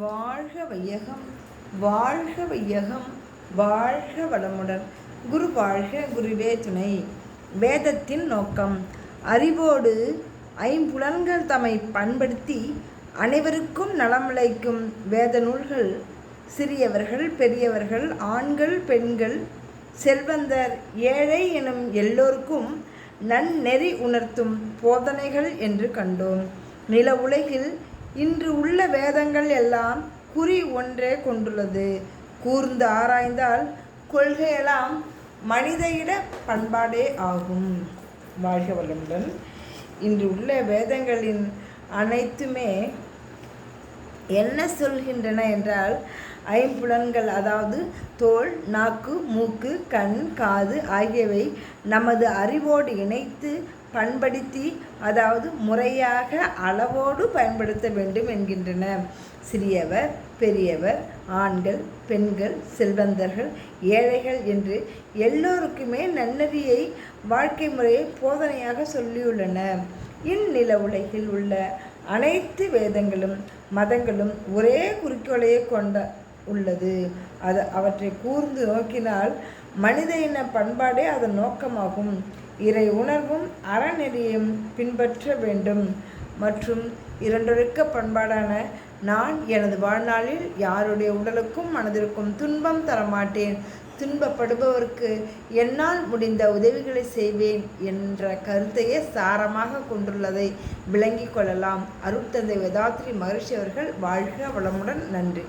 வாழ்க வையகம் வாழ்க வையகம் வாழ்க வளமுடன். குரு வாழ்க குருவே துணை. வேதத்தின் நோக்கம் அறிவோடு ஐம்புலன்கள் தம்மை பண்படுத்தி அனைவருக்கும் நலமளிக்கும் வேத நூல்கள். சிறியவர்கள் பெரியவர்கள் ஆண்கள் பெண்கள் செல்வந்தர் ஏழை எனும் எல்லோருக்கும் நன்னெறி உணர்த்தும் போதனைகள் என்று கண்டோம். நில உலகில் இன்று உள்ள வேதங்கள் எல்லாம் குறி ஒன்றே கொண்டுள்ளது. கூர்ந்து ஆராய்ந்தால் கொள்கையெல்லாம் மனிதையிட பண்பாடே ஆகும். வாழ்க வளமுடன் இன்று உள்ள வேதங்களின் அனைத்துமே என்ன சொல்கின்றன என்றால் ஐம்புலன்கள் அதாவது தோல் நாக்கு மூக்கு கண் காது ஆகியவை நமது அறிவோடு இணைத்து பண்படுத்தி அதாவது முறையாக அளவோடு பயன்படுத்த வேண்டும் என்கின்றன. சிறியவர் பெரியவர் ஆண்கள் பெண்கள் செல்வந்தர்கள் ஏழைகள் என்று எல்லோருக்குமே நன்னறியை வாழ்க்கை முறையை போதனையாக சொல்லியுள்ளன இந்நில உலகில் உள்ள அனைத்து வேதங்களும் மதங்களும் ஒரே குறிக்கோளையே கொண்ட உள்ளது. அது அவற்றை கூர்ந்து நோக்கினால் மனித இன பண்பாடே அதன் நோக்கமாகும். இறை உணர்வும் அறநெறியும் பின்பற்ற வேண்டும். மற்றும் இரண்டொழுக்க பண்பாடான நான் எனது வாழ்நாளில் யாருடைய உடலுக்கும் மனதிற்கும் துன்பம் தரமாட்டேன். துன்பப்படுபவருக்கு என்னால் முடிந்த உதவிகளை செய்வேன் என்ற கருத்தையே சாரமாக கொண்டுள்ளதை விளங்கிக் கொள்ளலாம். அருட்தந்தை வேதாத்ரி மகர்ஷி அவர்கள் வாழ்க வளமுடன். நன்றி.